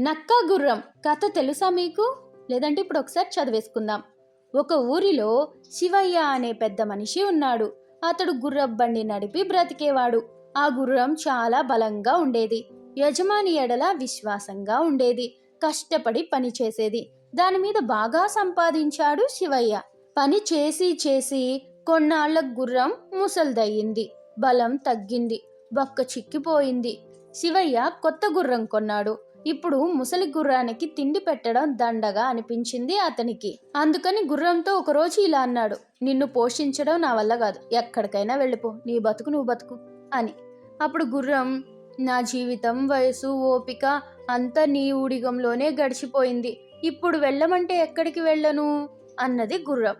నక్కా గుర్రం. కథ తెలుసా మీకు? లేదంటే ఇప్పుడు ఒకసారి చదివేసుకుందాం. ఒక ఊరిలో శివయ్య అనే పెద్ద మనిషి ఉన్నాడు. అతడు గుర్రం బండి నడిపి బ్రతికేవాడు. ఆ గుర్రం చాలా బలంగా ఉండేది. యజమాని ఎడల విశ్వాసంగా ఉండేది. కష్టపడి పని చేసేది. దాని మీద బాగా సంపాదించాడు శివయ్య. పని చేసి చేసి కొన్నాళ్ళ గుర్రం ముసల్దయ్యింది. బలం తగ్గింది. బొక్క చిక్కిపోయింది. శివయ్య కొత్త గుర్రం కొన్నాడు. ఇప్పుడు ముసలి గుర్రానికి తిండి పెట్టడం దండగా అనిపించింది అతనికి. అందుకని గుర్రంతో ఒకరోజు ఇలా అన్నాడు నిన్ను పోషించడం నా వల్ల కాదు. ఎక్కడికైనా వెళ్ళిపో. నీ బతుకు నువ్వు బతుకు అని. అప్పుడు గుర్రం నా జీవితం వయసు ఓపిక అంతా నీ ఊడిగంలోనే గడిచిపోయింది. ఇప్పుడు వెళ్ళమంటే ఎక్కడికి వెళ్ళను? అన్నది గుర్రం.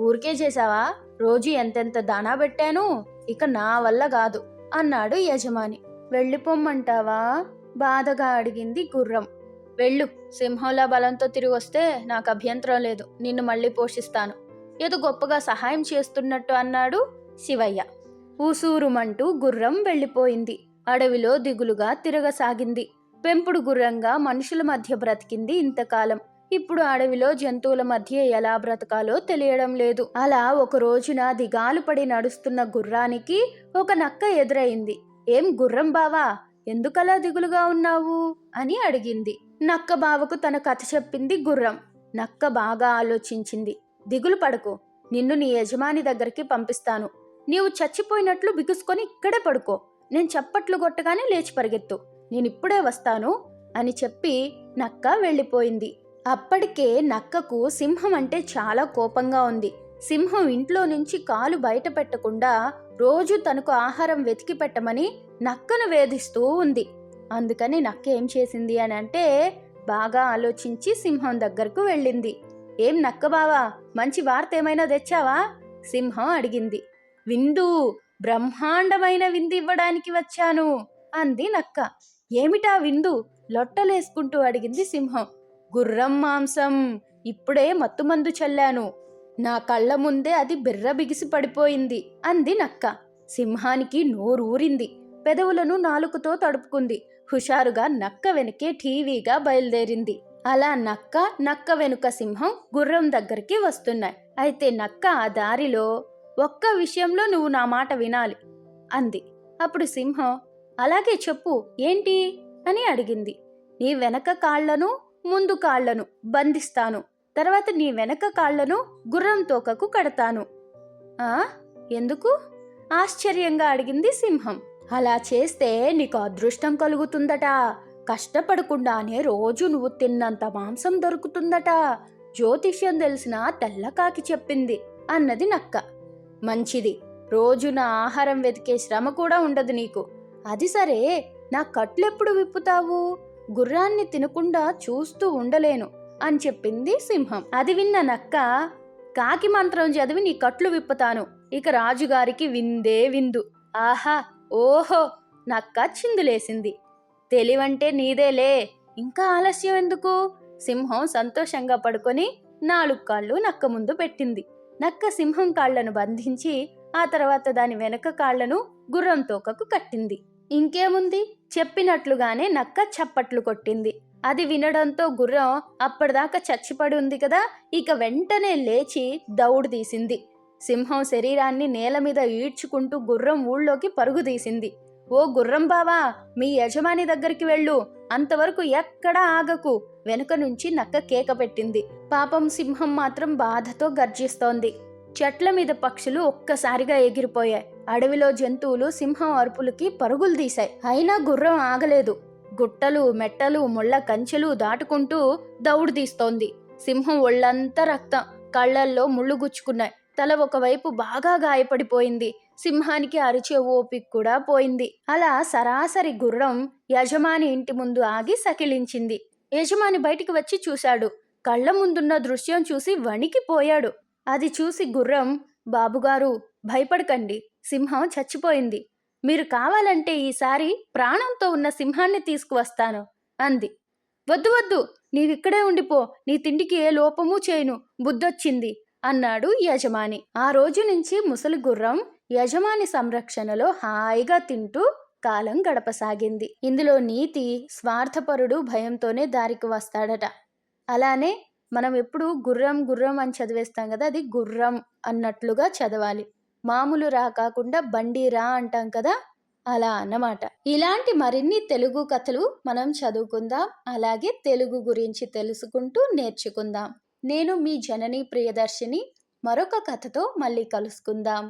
ఊరికే చేశావా? రోజు ఎంతెంత దానా పెట్టాను? ఇక నా వల్ల కాదు అన్నాడు యజమాని. వెళ్ళిపోమ్మంటావా? బాధగా అడిగింది గుర్రం. వెళ్ళు సింహంలా బలంతో తిరిగి వస్తే నాకు అభ్యంతరం లేదు నిన్ను మళ్ళీ పోషిస్తాను. ఏదో గొప్పగా సహాయం చేస్తున్నట్టు అన్నాడు శివయ్య. ఊసూరుమంటూ గుర్రం వెళ్ళిపోయింది. అడవిలో దిగులుగా తిరగసాగింది. పెంపుడు గుర్రంగా మనుషుల మధ్య బ్రతికింది ఇంతకాలం. ఇప్పుడు అడవిలో జంతువుల మధ్య ఎలా బ్రతకాలో తెలియడం లేదు. అలా ఒక రోజున దిగాలు పడి నడుస్తున్న గుర్రానికి ఒక నక్క ఎదురైంది. ఏం గుర్రం బావా? ఎందుకలా దిగులుగా ఉన్నావు? అని అడిగింది. నక్క బావకు తన కథ చెప్పింది గుర్రం. నక్క బాగా ఆలోచించింది. దిగులు పడుకో. నిన్ను నీ యజమాని దగ్గరికి పంపిస్తాను. నీవు చచ్చిపోయినట్లు బిగుసుకొని ఇక్కడే పడుకో. నేను చప్పట్లు కొట్టగానే లేచి పరిగెత్తు. నేను ఇప్పుడే వస్తాను అని చెప్పి నక్క వెళ్ళిపోయింది. అప్పటికే నక్కకు సింహం అంటే చాలా కోపంగా ఉంది. సింహం ఇంట్లో నుంచి కాలు బయట పెట్టకుండా రోజు తనకు ఆహారం వెతికి పెట్టమని నక్కను వేధిస్తూ ఉంది. అందుకని నక్క ఏం చేసింది అని అంటే బాగా ఆలోచించి సింహం దగ్గరకు వెళ్ళింది. ఏం నక్క బావా మంచి వార్త ఏమైనా తెచ్చావా? సింహం అడిగింది. విందు బ్రహ్మాండమైన విందు ఇవ్వడానికి వచ్చాను అంది నక్క. ఏమిటా విందు? లొట్టలేసుకుంటూ అడిగింది సింహం. గుర్రం మాంసం ఇప్పుడే మత్తుమందు చల్లాను. నా కళ్ళ ముందే అది బిర్ర బిగిసి పడిపోయింది అంది నక్క. సింహానికి నోరూరింది. పెదవులను నాలుకతో తడుపుకుంది. హుషారుగా నక్క వెనకే టీవీగా బయలుదేరింది. అలా నక్క నక్క వెనుక సింహం గుర్రం దగ్గరికి వస్తున్నాయి. అయితే నక్క ఆ దారిలో ఒక్క విషయంలో నువ్వు నా మాట వినాలి అంది. అప్పుడు సింహం అలాగే చెప్పు ఏంటి? అని అడిగింది. నీ వెనక కాళ్ళను ముందు కాళ్ళను బంధిస్తాను. తర్వాత నీ వెనక కాళ్ళను గుర్రం తోకకు కడతాను. ఆ? ఎందుకు? ఆశ్చర్యంగా అడిగింది సింహం. అలా చేస్తే నీకు అదృష్టం కలుగుతుందట. కష్టపడకుండానే రోజు నువ్వు తిన్నంత మాంసం దొరుకుతుందట. జ్యోతిష్యం తెలిసిన తెల్లకాకి చెప్పింది అన్నది నక్క. మంచిది. రోజు నా ఆహారం వెతికే శ్రమ కూడా ఉండదు నీకు. అది సరే. నా కట్లెప్పుడు విప్పుతావు? గుర్రాన్ని తినకుండా చూస్తూ ఉండలేను. అని చెప్పింది సింహం. అది విన్న నక్క కాకి మంత్రం చదివి నీ కట్లు విప్పుతాను. ఇక రాజుగారికి విందే విందు. ఆహా ఓహో! నక్క చిందులేసింది. తెలివంటే నీదేలే. ఇంకా ఆలస్యం ఎందుకు? సింహం సంతోషంగా పడుకొని నాలుగు కాళ్ళు నక్క ముందు పెట్టింది. నక్క సింహం కాళ్ళను బంధించి ఆ తర్వాత దాని వెనక కాళ్ళను గుర్రం తోకకు కట్టింది. ఇంకేముంది? చెప్పినట్లుగానే నక్క చప్పట్లు కొట్టింది. అది వినడంతో గుర్రం అప్పటిదాకా చచ్చిపడి ఉంది కదా ఇక వెంటనే లేచి దౌడు తీసింది. సింహం శరీరాన్ని నేల మీద ఈడ్చుకుంటూ గుర్రం ఊళ్ళోకి పరుగు తీసింది. ఓ గుర్రం బావా మీ యజమాని దగ్గరికి వెళ్ళు. అంతవరకు ఎక్కడా ఆగకు. వెనుక నుంచి నక్క కేక పెట్టింది. పాపం సింహం మాత్రం బాధతో గర్జిస్తోంది. చెట్ల మీద పక్షులు ఒక్కసారిగా ఎగిరిపోయాయి. అడవిలో జంతువులు సింహం అరుపులకి పరుగులు తీశాయి. అయినా గుర్రం ఆగలేదు. గుట్టలు మెట్టలు ముళ్ళ కంచెలు దాటుకుంటూ దౌడు తీస్తోంది. సింహం ఒళ్ళంతా రక్తం. కళ్ళల్లో ముళ్ళు గుచ్చుకున్నాయి. తల ఒకవైపు బాగా గాయపడిపోయింది. సింహానికి అరిచే ఓపిక కూడా పోయింది. అలా సరాసరి గుర్రం యజమాని ఇంటి ముందు ఆగి సకిలించింది. యజమాని బయటికి వచ్చి చూశాడు. కళ్ళ ముందున్న దృశ్యం చూసి వణికిపోయాడు. అది చూసి గుర్రం బాబుగారు భయపడకండి సింహం చచ్చిపోయింది. మీరు కావాలంటే ఈసారి ప్రాణంతో ఉన్న సింహాన్ని తీసుకువస్తాను అంది. వద్దు వద్దు నీవిక్కడే ఉండిపో నీ తిండికి ఏ లోపము చేయను బుద్ధొచ్చింది అన్నాడు యజమాని. ఆ రోజు నుంచి ముసలి గుర్రం యజమాని సంరక్షణలో హాయిగా తింటూ కాలం గడపసాగింది. ఇందులో నీతి స్వార్థపరుడు భయంతోనే దారికి వస్తాడట. అలానే మనం ఎప్పుడు గుర్రం గుర్రం అని చదివేస్తాం కదా అది గుర్రం అన్నట్లుగా చదవాలి. మామూలు రా కాకుండా బండి రా అంటాం కదా అలా అన్నమాట. ఇలాంటి మరిన్ని తెలుగు కథలు మనం చదువుకుందాం. అలాగే తెలుగు గురించి తెలుసుకుంటూ నేర్చుకుందాం. నేను మీ జనని ప్రియదర్శిని. మరొక కథతో మళ్ళీ కలుసుకుందాం.